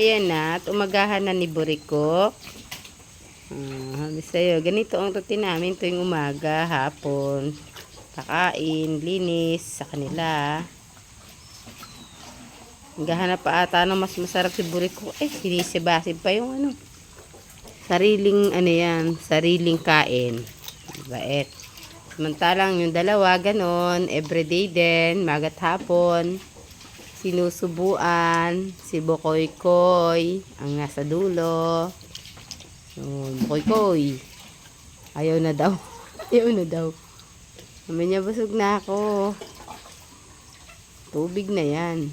Ayan na, at umagahan na ni Buriko. Ah, sabi sa'yo, ganito ang routine namin tuwing umaga, hapon. Kakain, linis sa kanila. Naghahanap pa ata ng mas masarap si Buriko. Eh, sinisibasib pa yung ano. Sariling, ano yan, sariling kain. Bait. Samantalang yung dalawa, ganon, everyday din, magat hapon sinusubuan si Bokoy Koy ang nasa dulo. Yun, Bokoy Koy. Ayaw na daw. Ayaw na daw. Sabi niya, busog na ako. Tubig na yan.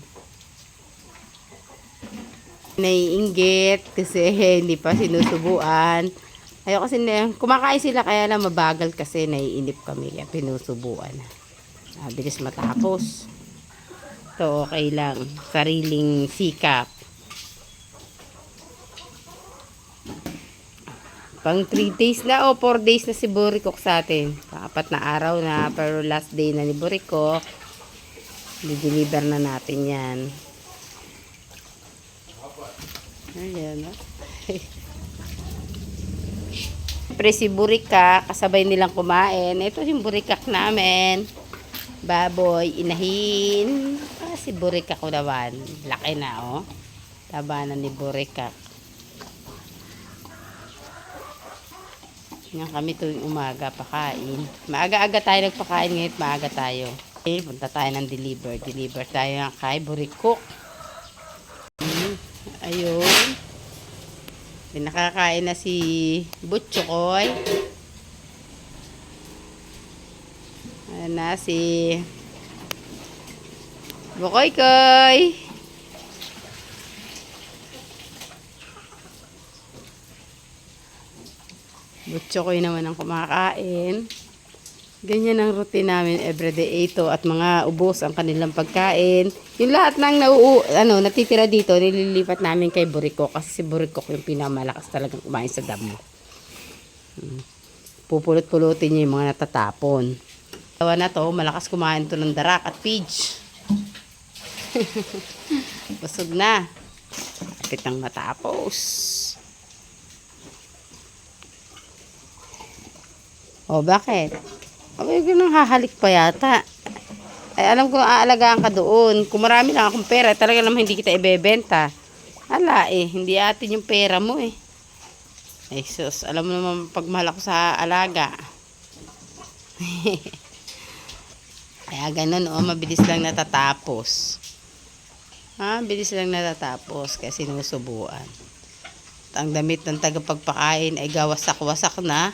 Naiinggit kasi hindi pa sinusubuan. Ayaw kasi na, kumakain sila kaya lang mabagal kasi naiinip kami kaya pinusubuan. Ah, bilis matapos. Ito, okay lang. Sariling sikap. Pang 3 days na o 4 days na si Burikok sa atin. Apat na araw na, pero last day na ni Burikok. Di-deliver na natin yan. Ayan, no? Siyempre si Burika, kasabay nilang kumain. Ito yung Burikak namin. Baboy, inahin. Si Burikak ko naman. Laki na, oh. Taba na ni Burikak. Yan kami tuwing umaga pakain. Maaga-aga tayo nagpakain ngayon, maaga tayo. Okay, punta tayo ng deliver. Deliver tayo ng kay Burikok. Hmm, Ayun. Pinakakain na si Butchokoy. Ayan na si Bukoy Koy. Butchokoy naman ang kumakain. Ganyan ang routine namin everyday ito at mga ubos ang kanilang pagkain. Yung lahat ng nau ano, natitira dito, nililipat namin kay Buriko kasi si Buriko yung pinamalakas talagang kumain sa damo. Hmm. Pupulot-pulutin niya yung mga natatapon. Tawa na to, malakas kumain to ng darak at peach. Busog na. Kapit ang matapos. O, bakit? Abay, ganun hahalik pa yata. Ay, alam ko aalagaan ka doon. Kung marami lang akong pera, talaga naman hindi kita ibebenta. Ala eh, hindi atin yung pera mo eh. Ay sus, alam mo naman pag mahal ako sa alaga. Kaya ganun oh, mabilis lang natatapos. Ha, bilis lang natatapos kasi sinusubuan. At ang damit ng tagapagpakain ay gawasak-wasak na.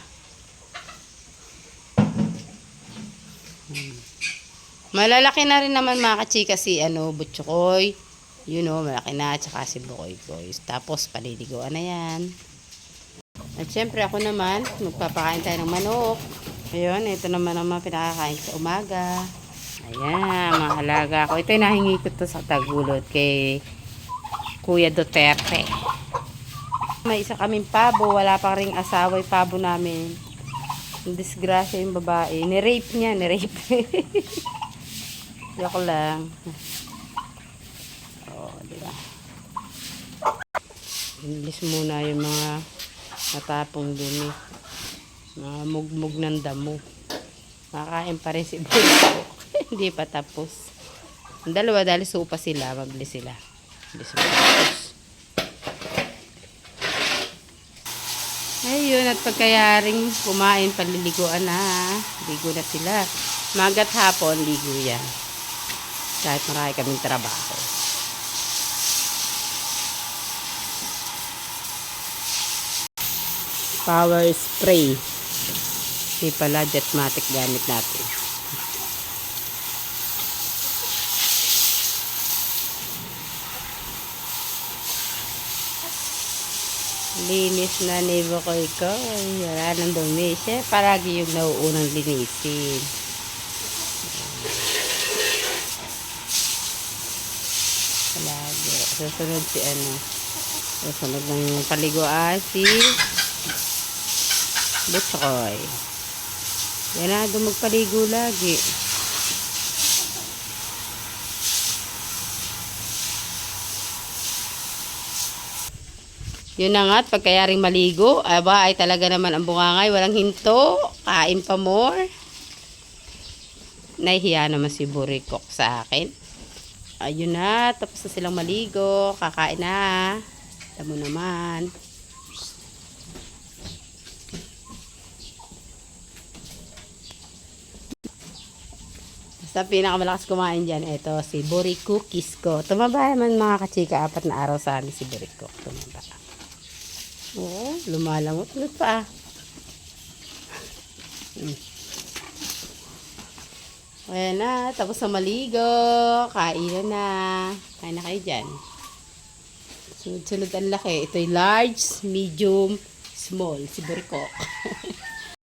Malalaki na rin naman mga kachika si ano, Butchokoy. You know, malaki na. Tsaka si Bukoy Koy. Tapos, paliliguan na yan. At syempre ako naman, magpapakain tayo ng manok. Ayun, ito naman ang mga pinakakain sa umaga. Ayan, mga halaga ko. Ito yung nahingi ko to sa tagulod kay Kuya Duterte. May isa kaming pabo, wala pa ring asawa yung pabo namin. Disgrasya yung babae. Ni-rape niya, ni-rape. Joke lang. Oh, di ba? English muna yung mga natapong dumi. Mga mugmug ng damo. Makakain pa rin si Bulo. Hindi pa tapos. Ang dalawa dahil supa sila, mabili sila. Hindi sila tapos. Ayun, at pagkayaring kumain, paliliguan na. Ligo na sila. Magat hapon, ligo yan. Kahit marami kaming trabaho. Power spray. Hindi pala jetmatic gamit natin. Linis na ni Bukoy ko. Wala nang dumi. Siya palagi yung nauunang linisin. Palagi. Susunod si ano. Susunod ng paliguan si Butchoy. Yan na, magpaligo lagi. Yun na nga, at pagkayaring maligo, aba ay talaga naman ang bungangay, walang hinto, kain pa more. Nahihiya naman si Burikok sa akin. Ayun na, tapos na silang maligo, kakain na. Alam mo naman. Basta pinakamalakas kumain dyan, ito si Buri Cookies ko. Tumaba naman mga kachika, apat na araw sa amin si Buri ko. Tumaba. Oo, lumalangot ulit pa. Hmm. Ayan na, tapos na maligo. Kain na. Kain na kayo dyan. Sunod-sunod ang laki. Ito'y large, medium, small. Si Buriko.